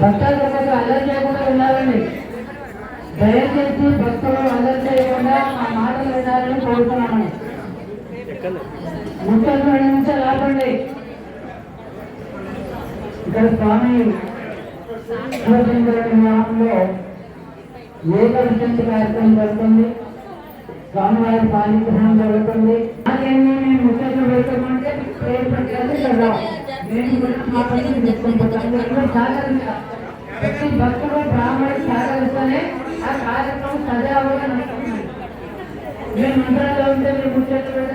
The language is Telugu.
భక్తులు అల్లరి చేయకుండా ఉండాలని దయచేసి భక్తులు అల్లరి చేయకుండా మా మాటలు వినాలని కోరుతున్నాను. ముప్పై నిమిషాలు ఆపండి. ఇక్కడ స్వామి వివాహంలో ఏక విశేష కార్యక్రమం జరుగుతుంది. స్వామివారి పాలిగ్రహం కదా నేను కూడా మా పని చేసుకుంటాను అందరూ సహకరించాలి ప్రతి భక్తుడు బ్రాహ్మణుడు సహకరిస్తేనే ఆ కార్యక్రమం సజావుగా నడుస్తుంది మేము మంత్రాలు ఉంటే మీరు ముచ్చట్లు పెట్టంటే కూడదు